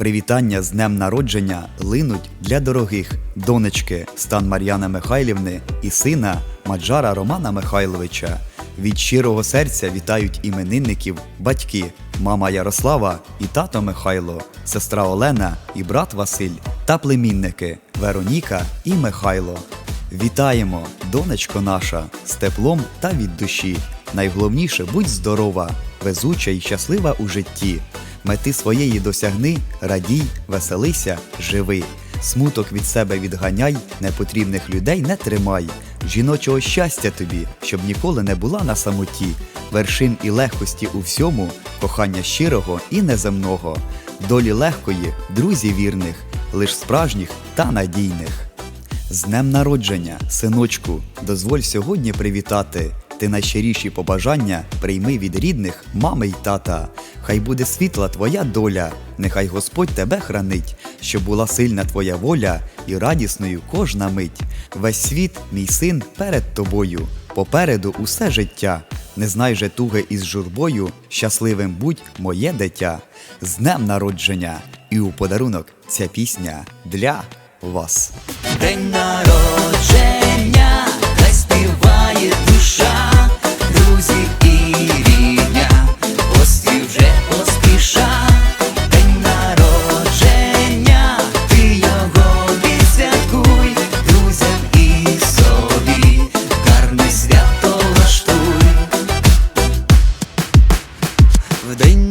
Привітання з днем народження линуть для дорогих донечки Стан Мар'яни Михайлівни і сина Маджара Романа Михайловича. Від щирого серця вітають іменинників батьки, мама Ярослава і тато Михайло, сестра Олена і брат Василь та племінники Вероніка і Михайло. Вітаємо, донечко наша, з теплом та від душі. Найголовніше будь здорова, везуча і щаслива у житті. Мети своєї досягни, радій, веселися, живи. Смуток від себе відганяй, непотрібних людей не тримай. Жіночого щастя тобі, щоб ніколи не була на самоті, вершин і легкості у всьому, кохання щирого і неземного, долі легкої, друзів вірних, лиш справжніх та надійних. З днем народження, синочку, дозволь сьогодні привітати. Ти найщиріші побажання прийми від рідних, мами й тата. Хай буде світла твоя доля, нехай Господь тебе хранить, щоб була сильна твоя воля і радісною кожна мить. Весь світ, мій син, перед тобою, попереду усе життя. Не знай же туги із журбою, щасливим будь моє дитя. З днем народження! І у подарунок ця пісня для вас. День народження,